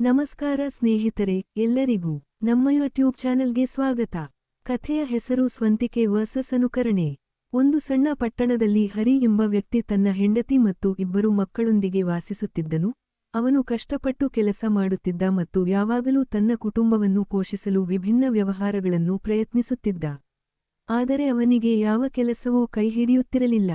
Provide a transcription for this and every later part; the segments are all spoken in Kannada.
ನಮಸ್ಕಾರ ಸ್ನೇಹಿತರೆ, ಎಲ್ಲರಿಗೂ ನಮ್ಮ ಯೂಟ್ಯೂಬ್ ಚಾನೆಲ್ಗೆ ಸ್ವಾಗತ. ಕಥೆಯ ಹೆಸರು ಸ್ವಂತಿಕೆ ವರ್ಸಸ್ ಅನುಕರಣೆ. ಒಂದು ಸಣ್ಣ ಪಟ್ಟಣದಲ್ಲಿ ಹರಿ ಎಂಬ ವ್ಯಕ್ತಿ ತನ್ನ ಹೆಂಡತಿ ಮತ್ತು ಇಬ್ಬರು ಮಕ್ಕಳೊಂದಿಗೆ ವಾಸಿಸುತ್ತಿದ್ದನು. ಅವನು ಕಷ್ಟಪಟ್ಟು ಕೆಲಸ ಮಾಡುತ್ತಿದ್ದ ಮತ್ತು ಯಾವಾಗಲೂ ತನ್ನ ಕುಟುಂಬವನ್ನು ಪೋಷಿಸಲು ವಿಭಿನ್ನ ವ್ಯವಹಾರಗಳನ್ನು ಪ್ರಯತ್ನಿಸುತ್ತಿದ್ದ. ಆದರೆ ಅವನಿಗೆ ಯಾವ ಕೆಲಸವೂ ಕೈಹಿಡಿಯುತ್ತಿರಲಿಲ್ಲ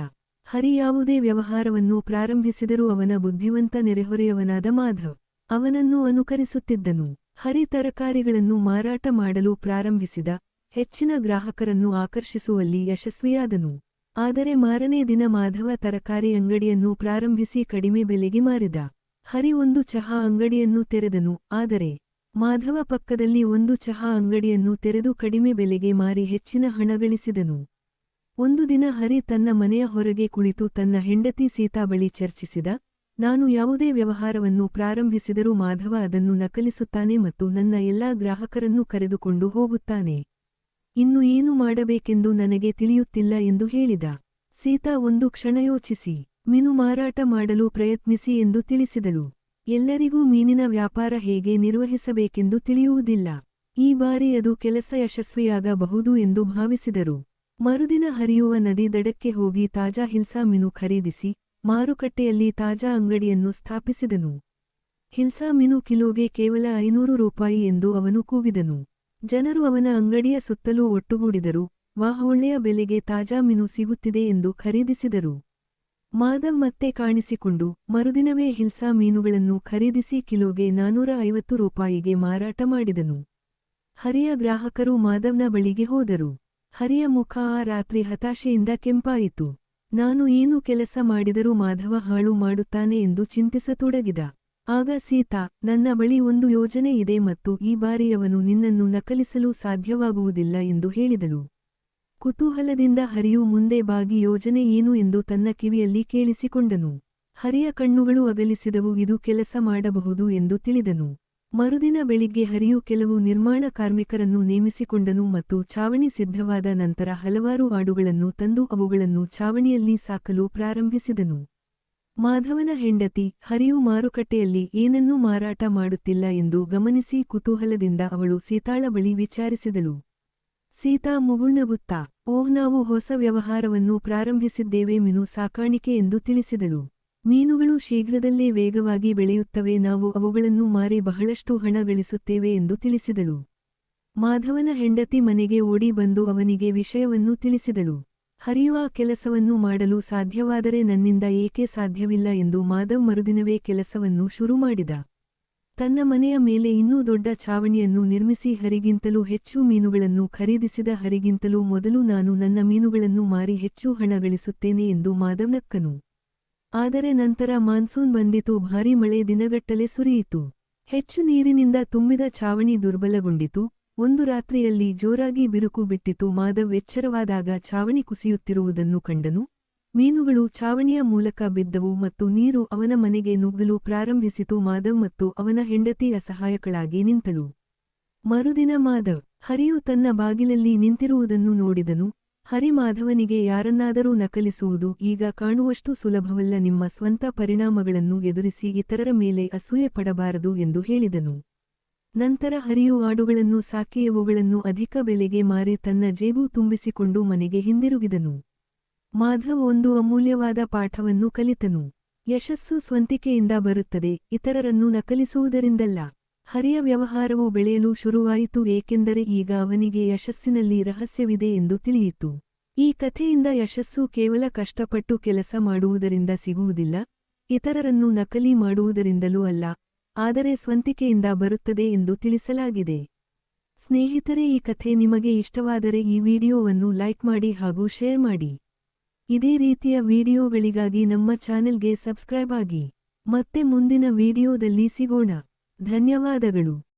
ಹರಿ ಯಾವುದೇ ವ್ಯವಹಾರವನ್ನು ಪ್ರಾರಂಭಿಸಿದರೂ ಅವನ ಬುದ್ಧಿವಂತ ನೆರೆಹೊರೆಯವನಾದ ಮಾಧವ್. ಅವನನ್ನು ಅನುಕರಿಸುತ್ತಿದ್ದನು. ಹರಿ ತರಕಾರಿಗಳನ್ನು ಮಾರಾಟ ಮಾಡಲು ಪ್ರಾರಂಭಿಸಿದ ಹೆಚ್ಚಿನ ಗ್ರಾಹಕರನ್ನು ಆಕರ್ಷಿಸುವಲ್ಲಿ ಯಶಸ್ವಿಯಾದನು. ಆದರೆ ಮಾರನೇ ದಿನ ಮಾಧವ ತರಕಾರಿ ಅಂಗಡಿಯನ್ನು ಪ್ರಾರಂಭಿಸಿ ಕಡಿಮೆ ಬೆಲೆಗೆ ಮಾರಿದ. ಹರಿ ಒಂದು ಚಹಾ ಅಂಗಡಿಯನ್ನು ತೆರೆದನು. ಆದರೆ ಮಾಧವ ಪಕ್ಕದಲ್ಲಿ ಒಂದು ಚಹಾ ಅಂಗಡಿಯನ್ನು ತೆರೆದು ಕಡಿಮೆ ಬೆಲೆಗೆ ಮಾರಿ ಹೆಚ್ಚಿನ ಹಣ ಗಳಿಸಿದನು. ಒಂದು ದಿನ ಹರಿ ತನ್ನ ಮನೆಯ ಹೊರಗೆ ಕುಳಿತು ತನ್ನ ಹೆಂಡತಿ ಸೀತಾ ಬಳಿ ಚರ್ಚಿಸಿದ ನಾನು ಯಾವುದೇ ವ್ಯವಹಾರವನ್ನು ಪ್ರಾರಂಭಿಸಿದರೂ ಮಾಧವ ಅದನ್ನು ನಕಲಿಸುತ್ತಾನೆ ಮತ್ತು ನನ್ನ ಎಲ್ಲಾ ಗ್ರಾಹಕರನ್ನು ಕರೆದುಕೊಂಡು ಹೋಗುತ್ತಾನೆ. ಇನ್ನು ಏನು ಮಾಡಬೇಕೆಂದು ನನಗೆ ತಿಳಿಯುತ್ತಿಲ್ಲ ಎಂದು ಹೇಳಿದ. ಸೀತಾ ಒಂದು ಕ್ಷಣ ಯೋಚಿಸಿ. ಮೀನು ಮಾರಾಟ ಮಾಡಲು ಪ್ರಯತ್ನಿಸಿ ಎಂದು ತಿಳಿಸಿದಳು. ಎಲ್ಲರಿಗೂ ಮೀನಿನ ವ್ಯಾಪಾರ ಹೇಗೆ ನಿರ್ವಹಿಸಬೇಕೆಂದು ತಿಳಿಯುವುದಿಲ್ಲ. ಈ ಬಾರಿ ಅದು ಕೆಲಸ ಯಶಸ್ವಿಯಾಗಬಹುದು ಎಂದು ಭಾವಿಸಿದರು. ಮರುದಿನ ಹರಿಯುವ ನದಿ ದಡಕ್ಕೆ ಹೋಗಿ ತಾಜಾ ಹಿಲ್ಸಾ ಮೀನು ಖರೀದಿಸಿ ಮಾರುಕಟ್ಟೆಯಲ್ಲಿ ತಾಜಾ ಅಂಗಡಿಯನ್ನು ಸ್ಥಾಪಿಸಿದನು. ಹಿಲ್ಸಾ ಮೀನು ಕಿಲೋಗೆ ಕೇವಲ ಐನೂರು ರೂಪಾಯಿ ಎಂದು ಅವನು ಕೂಗಿದನು. ಜನರು ಅವನ ಅಂಗಡಿಯ ಸುತ್ತಲೂ ಒಟ್ಟುಗೂಡಿದರು. ವಾಹ್, ಒಳ್ಳೆಯ ಬೆಲೆಗೆ ತಾಜಾ ಮೀನು ಸಿಗುತ್ತಿದೆ ಎಂದು ಖರೀದಿಸಿದರು. ಮಾಧವ್ ಮತ್ತೆ ಕಾಣಿಸಿಕೊಂಡು, ಮರುದಿನವೇ ಹಿಲ್ಸಾ ಮೀನುಗಳನ್ನು ಖರೀದಿಸಿ ಕಿಲೋಗೆ ನಾನೂರ ಐವತ್ತು ರೂಪಾಯಿಗೆ ಮಾರಾಟ ಮಾಡಿದನು. ಹರಿಯ ಗ್ರಾಹಕರು ಮಾಧವ್ನ ಬಳಿಗೆ ಹೋದರು. ಹರಿಯ ಮುಖ ಆ ರಾತ್ರಿ ಹತಾಶೆಯಿಂದ ಕೆಂಪಾಯಿತು. ನಾನು ಏನು ಕೆಲಸ ಮಾಡಿದರೂ ಮಾಧವ ಹಾಳು ಮಾಡುತ್ತಾನೆ ಎಂದು ಚಿಂತಿಸತೊಡಗಿದ. ಆಗ ಸೀತಾ, ನನ್ನ ಬಳಿ ಒಂದು ಯೋಜನೆ ಇದೆ ಮತ್ತು ಈ ಬಾರಿ ಅವನು ನಿನ್ನನ್ನು ನಕಲಿಸಲು ಸಾಧ್ಯವಾಗುವುದಿಲ್ಲ ಎಂದು ಹೇಳಿದಳು. ಕುತೂಹಲದಿಂದ ಹರಿಯು ಮುಂದೆ ಬಾಗಿ ಯೋಜನೆ ಏನು ಎಂದು ತನ್ನ ಕಿವಿಯಲ್ಲಿ ಕೇಳಿಸಿಕೊಂಡನು. ಹರಿಯ ಕಣ್ಣುಗಳು ಅಗಲಿಸಿದವು, ಇದು ಕೆಲಸ ಮಾಡಬಹುದು ಎಂದು ತಿಳಿದನು. ಮರುದಿನ ಬೆಳಿಗ್ಗೆ ಹರಿಯು ಕೆಲವು ನಿರ್ಮಾಣ ಕಾರ್ಮಿಕರನ್ನು ನೇಮಿಸಿಕೊಂಡನು ಮತ್ತು ಛಾವಣಿ ಸಿದ್ಧವಾದ ನಂತರ ಹಲವಾರು ಆಡುಗಳನ್ನು ತಂದು ಅವುಗಳನ್ನು ಛಾವಣಿಯಲ್ಲಿ ಸಾಕಲು ಪ್ರಾರಂಭಿಸಿದನು. ಮಾಧವನ ಹೆಂಡತಿ, ಹರಿಯು ಮಾರುಕಟ್ಟೆಯಲ್ಲಿ ಏನನ್ನೂ ಮಾರಾಟ ಮಾಡುತ್ತಿಲ್ಲ ಎಂದು ಗಮನಿಸಿ ಕುತೂಹಲದಿಂದ ಅವಳು ಸೀತಾಳ ಬಳಿ ವಿಚಾರಿಸಿದಳು. ಸೀತಾ ಮುಗುಳ್ನಗುತ್ತಾ, ಓಹ್ ನಾವು ಹೊಸ ವ್ಯವಹಾರವನ್ನು ಪ್ರಾರಂಭಿಸಿದ್ದೇವೆ ಮಿನು ಸಾಕಾಣಿಕೆ ಎಂದು ತಿಳಿಸಿದಳು. ಮೀನುಗಳು ಶೀಘ್ರದಲ್ಲೇ ವೇಗವಾಗಿ ಬೆಳೆಯುತ್ತವೆ. ನಾವು ಅವುಗಳನ್ನು ಮಾರಿ ಬಹಳಷ್ಟು ಹಣ ಗಳಿಸುತ್ತೇವೆ ಎಂದು ತಿಳಿಸಿದಳು. ಮಾಧವನ ಹೆಂಡತಿ ಮನೆಗೆ ಓಡಿ ಬಂದು ಅವನಿಗೆ ವಿಷಯವನ್ನು ತಿಳಿಸಿದಳು. ಹರಿಯುವ ಕೆಲಸವನ್ನು ಮಾಡಲು ಸಾಧ್ಯವಾದರೆ ನನ್ನಿಂದ ಏಕೆ ಸಾಧ್ಯವಿಲ್ಲ ಎಂದು ಮಾಧವ್ ಮರುದಿನವೇ ಕೆಲಸವನ್ನು ಶುರು ಮಾಡಿದ. ತನ್ನ ಮನೆಯ ಮೇಲೆ ಇನ್ನೂ ದೊಡ್ಡ ಛಾವಣಿಯನ್ನು ನಿರ್ಮಿಸಿ ಹರಿಗಿಂತಲೂ ಹೆಚ್ಚು ಮೀನುಗಳನ್ನು ಖರೀದಿಸಿದ ಹರಿಗಿಂತಲೂ ಮೊದಲು ನಾನು ನನ್ನ ಮೀನುಗಳನ್ನು ಮಾರಿ ಹೆಚ್ಚು ಹಣ ಗಳಿಸುತ್ತೇನೆ ಎಂದು ಮಾಧವ್ ನಕ್ಕನು. ಆದರೆ ನಂತರ ಮಾನ್ಸೂನ್ ಬಂದಿತು. ಭಾರೀ ಮಳೆ ದಿನಗಟ್ಟಲೆ ಸುರಿಯಿತು. ಹೆಚ್ಚು ನೀರಿನಿಂದ ತುಂಬಿದ ಛಾವಣಿ ದುರ್ಬಲಗೊಂಡಿತು. ಒಂದು ರಾತ್ರಿಯಲ್ಲಿ ಜೋರಾಗಿ ಬಿರುಕು ಬಿಟ್ಟಿತು. ಮಾಧವ್ ಎಚ್ಚರವಾದಾಗ ಛಾವಣಿ ಕುಸಿಯುತ್ತಿರುವುದನ್ನು ಕಂಡನು. ಮೀನುಗಳು ಛಾವಣಿಯ ಮೂಲಕ ಬಿದ್ದವು ಮತ್ತು ನೀರು ಅವನ ಮನೆಗೆ ನುಗ್ಗಲು ಪ್ರಾರಂಭಿಸಿತು. ಮಾಧವ್ ಮತ್ತು ಅವನ ಹೆಂಡತಿ ಅಸಹಾಯಕಳಾಗಿ ನಿಂತಳು. ಮರುದಿನ ಮಾಧವ್ ಹರಿಯು ತನ್ನ ಬಾಗಿಲಲ್ಲಿ ನಿಂತಿರುವುದನ್ನು ನೋಡಿದನು. ಹರಿ ಮಾಧವನಿಗೆ ಯಾರನ್ನಾದರೂ ನಕಲಿಸುವುದು ಈಗ ಕಾಣುವಷ್ಟು ಸುಲಭವಲ್ಲ. ನಿಮ್ಮ ಸ್ವಂತ ಪರಿಣಾಮಗಳನ್ನು ಎದುರಿಸಿ ಇತರರ ಮೇಲೆ ಅಸೂಯೆ ಪಡಬಾರದು ಎಂದು ಹೇಳಿದನು. ನಂತರ ಹರಿಯು ಆಡುಗಳನ್ನು ಸಾಕಿಯವುಗಳನ್ನು ಅಧಿಕ ಬೆಲೆಗೆ ಮಾರಿ ತನ್ನ ಜೇಬು ತುಂಬಿಸಿಕೊಂಡು ಮನೆಗೆ ಹಿಂದಿರುಗಿದನು. ಮಾಧವ್ ಒಂದು ಅಮೂಲ್ಯವಾದ ಪಾಠವನ್ನು ಕಲಿತನು. ಯಶಸ್ಸು ಸ್ವಂತಿಕೆಯಿಂದ ಬರುತ್ತದೆ, ಇತರರನ್ನು ನಕಲಿಸುವುದರಿಂದಲ್ಲ. ಹರಿಯ ವ್ಯವಹಾರವು ಬೆಳೆಯಲು ಶುರುವಾಯಿತು ಏಕೆಂದರೆ ಈಗ ಅವನಿಗೆ ಯಶಸ್ಸಿನಲ್ಲಿ ರಹಸ್ಯವಿದೆ ಎಂದು ತಿಳಿಯಿತು. ಈ ಕಥೆಯಿಂದ ಯಶಸ್ಸು ಕೇವಲ ಕಷ್ಟಪಟ್ಟು ಕೆಲಸ ಮಾಡುವುದರಿಂದ ಸಿಗುವುದಿಲ್ಲ, ಇತರರನ್ನು ನಕಲಿ ಮಾಡುವುದರಿಂದಲೂ ಅಲ್ಲ, ಆದರೆ ಸ್ವಂತಿಕೆಯಿಂದ ಬರುತ್ತದೆ ಎಂದು ತಿಳಿಸಲಾಗಿದೆ. ಸ್ನೇಹಿತರೆ, ಈ ಕಥೆ ನಿಮಗೆ ಇಷ್ಟವಾದರೆ ಈ ವಿಡಿಯೋವನ್ನು ಲೈಕ್ ಮಾಡಿ ಹಾಗೂ ಶೇರ್ ಮಾಡಿ. ಇದೇ ರೀತಿಯ ವಿಡಿಯೋಗಳಿಗಾಗಿ ನಮ್ಮ ಚಾನೆಲ್ಗೆ ಸಬ್ಸ್ಕ್ರೈಬ್ ಆಗಿ. ಮತ್ತೆ ಮುಂದಿನ ವಿಡಿಯೋದಲ್ಲಿ ಸಿಗೋಣ. ಧನ್ಯವಾದಗಳು.